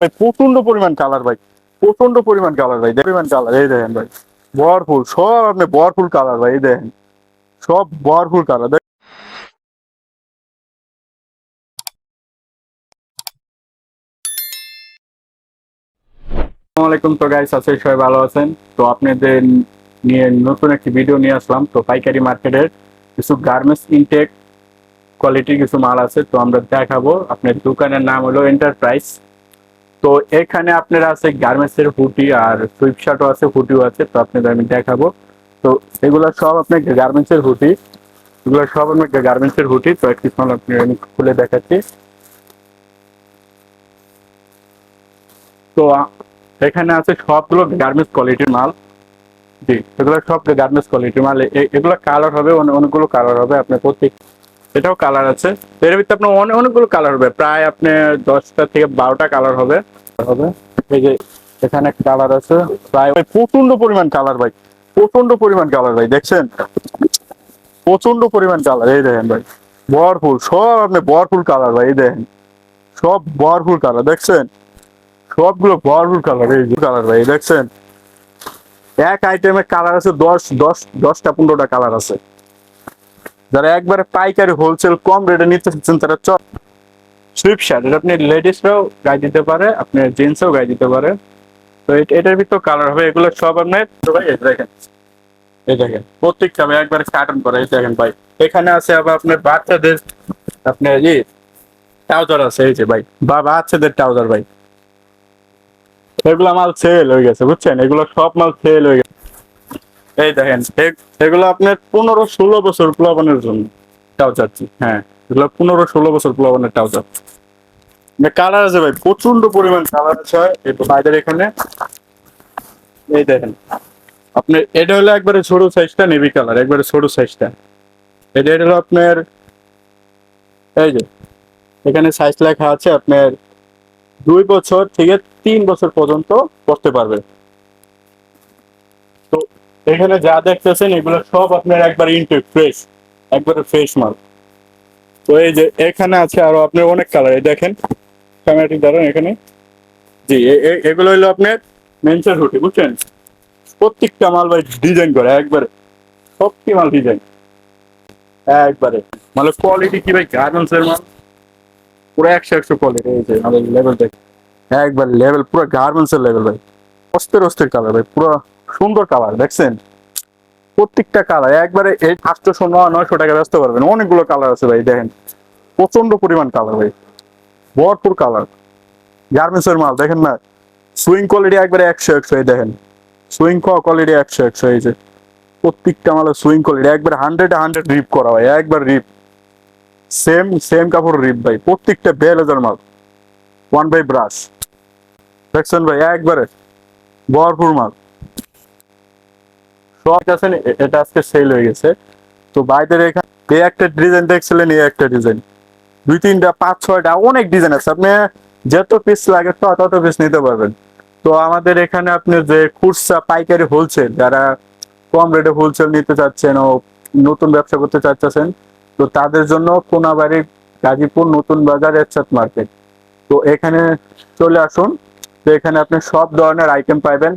ভাই প্রচণ্ড পরিমাণ কালার ভাই প্রচণ্ড পরিমাণ কালার ভাই পরিমাণ কালার এই দেখেন ভাই ভরপুর সব আপনি ভরপুর কালার ভাই, এই দেখেন, সব ভরপুর কালার আসসালামু আলাইকুম, তো গাইস আছে সবাই ভালো আছেন। তো আপনাদের নিয়ে নতুন একটি ভিডিও নিয়ে আসলাম। তো পাইকারি মার্কেটের কিছু গার্মেন্টস ইনটেক কোয়ালিটির কিছু মাল আছে, তো আমরা দেখাবো। আপনার দোকানের নাম হলো এন্টারপ্রাইজ তো এখানে আপনার আছে গার্মেন্টস এর হুটি আর সুইপ শার্টও আছে, হুটিও আছে, তো আপনাদের আমি দেখাবো। তো এগুলো সব আপনার গার্মেন্টস এর হুটি, এগুলো সব আপনার গার্মেন্টস এর হুটি, তো একটি মাল আপনি আমি খুলে দেখাচ্ছি। তো এখানে আছে সবগুলো গার্মেন্টস কোয়ালিটির মাল। জি, এগুলো সব গার্মেন্টস কোয়ালিটির মাল। এগুলো কালার হবে অনেকগুলো কালার হবে, আপনার প্রত্যেক এটাও কালার আছে। এর ভিতরে আপনার অনেক অনেকগুলো কালার হবে। প্রায় আপনি দশটা থেকে বারোটা কালার হবে। হবে। এই যে এখানে কালার আছে। প্রায় প্রচণ্ড পরিমাণ কালার ভাই। প্রচণ্ড পরিমাণ কালার ভাই, দেখছেন? প্রচণ্ড পরিমাণ কালার এই দেখেন ভাই। ভরপুর, সব আপনি ভরপুর কালার ভাই, এই দেখেন। সব ভরপুর কালার দেখছেন? সবগুলো ভরপুর কালার এই কালার ভাই, দেখছেন? এক আইটেমে কালার আছে দশ দশ দশটা, পনেরোটা কালার আছে। যারা একবারে পাইকারি হোলসেল কম রেটে নিতে চাচ্ছেন, তারা চল সুইপ শার্ট আপনি লেডিসরাও গায়ে দিতে পারে, আপনি জেন্টসও গায়ে দিতে পারে। তো এটার ভিতর কালার হবে, এগুলো সব আপনার ভাই দেখেন। এই দেখেন, প্রত্যেকটা ভাই একবারে কার্টন করা এই দেখেন ভাই। এখানে আছে আবার আপনার বাচ্চাদের আপনার ই ট্রাউজার আছে, এই যে ভাই। বা বাচ্চাদের ট্রাউজার ভাই। এগুলো মাল সেল হয়ে গেছে, বুঝছেন? এগুলো সব মাল সেল হয়ে গেছে। এই দেখেন এগুলো আপনার পনেরো ষোলো বছর প্লাবনের জন্য ট্রাউজার হ্যাঁ এগুলো পনেরো ষোলো বছর প্লবনের ট্রাউজার কালার আছে ভাই প্রচণ্ড পরিমাণ কালার আছে, এই তো বাইরের এখানে। এই দেখেন আপনার এটা হলো একবারে ছোট সাইজটা নেভি কালার একবারে ছোট সাইজটা এটা এটা হলো আপনার, এই যে, এখানে সাইজ লেখা আছে আপনার দুই বছর থেকে তিন বছর পর্যন্ত করতে পারবে। এখানে যা দেখতেছেন, এগুলো সব আপনার একবার ইনটেক ফ্রেশ একবারে ফ্রেশ মাল। তো এই যে এখানে আছে আরও আপনার অনেক কালার এই দেখেন ক্যামেরাটি ধরেন এখানে। জি এগুলো হলো আপনার মেন্সার হুটি বুঝছেন? প্রত্যেকটা মাল ভাই ডিজাইন করে, একবারে, সবটি মাল ডিজাইন একবারে মানে কোয়ালিটি কি ভাই? গার্মেন্টস এর মাল। পুরো একশো একশো কোয়ালিটি এই যে আমাদের লেভেল দেখ। একবার লেভেল পুরো গার্মেন্টস এর লেভেল ভাই। অস্থির অস্থির কালার ভাই, পুরো সুন্দর কালার দেখছেন? প্রত্যেকটা কালার একবারে এই আটশোশো নয়, নয়শো টাকা ব্যস্ত পারবেন অনেকগুলো কালার আছে ভাই, দেখেন। প্রচণ্ড পরিমাণ কালার ভাই। ভরপুর কালার গার্মেন্টস এর মাল, দেখেন না? সুইং কোয়ালিটি একবারে একশো একশো, এই দেখেন। সুইং কোয়ালিটি একশো একশো, এই যে। প্রত্যেকটা মালের সুইং কোয়ালিটি একবার হান্ড্রেড হান্ড্রেড রিপ করা ভাই, একবার রিপ সেম সেম কাপড় রিপ ভাই, প্রত্যেকটা বেলেজার মাল। ওয়ান বাই ব্রাশ দেখছেন ভাই, একবারে ভরপুর মাল। আছেন এটা আজকে সেল হয়ে গেছে। তো বাইদের এখানে এই একটা ডিজাইন দেখছিলেন, এই একটা ডিজাইন দুই, তিনটা, পাঁচ, ছয়টা, অনেক ডিজাইন আছে। আপনি যত পিস লাগে তো, তত পিস নিতে পারবেন। তো আমাদের এখানে আপনি যে খুচরা, পাইকারি হোলসেল যারা কম রেটে হোলসেল নিতে চাচ্ছেন ও নতুন ব্যবসা করতে চাচ্ছেন, তো তাদের জন্য কোনাবাড়ি, গাজীপুর নতুন বাজার এরশাদ মার্কেট তো এখানে চলে আসুন। তো এখানে আপনি সব ধরনের আইটেম পাইবেন।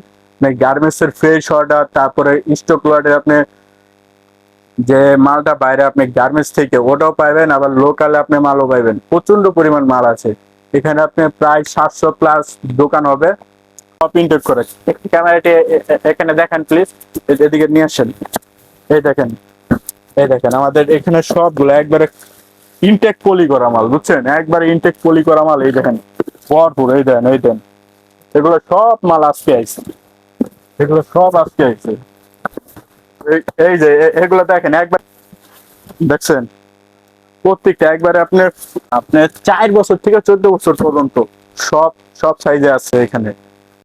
গার্মেন্টস এর ফ্রেশ অর্ডার তারপরে স্টক লটের আপনি যে মালটা বাইরে আপনি গার্মেন্টস থেকে ওটাও পাইবেন, আবার লোকালে আপনি মালও পাইবেন। প্রচণ্ড পরিমাণ মাল আছে। এখানে আপনি প্রায় সাতশো প্লাস দোকান হবে। সব ইনটেক ক্যামেরাটি এখানে দেখান প্লিজ এদিকে নিয়ে আসেন। এই দেখেন। এই দেখেন, আমাদের এখানে সবগুলো একবারে ইনটেক পলি করা মাল, বুঝছেন? একবারে ইনটেক পলি করা মাল, এই দেখেন। ভরপুর, এই দেন এই দেন। এগুলো সব মাল আজকে আইছে। এগুলো সব আজকে আছে এই- যে এগুলো দেখেন, একবার দেখছেন? প্রত্যেকটা, একবারে আপনার আপনার চার বছর থেকে চোদ্দ বছর পর্যন্ত সব সব সাইজে আছে এখানে।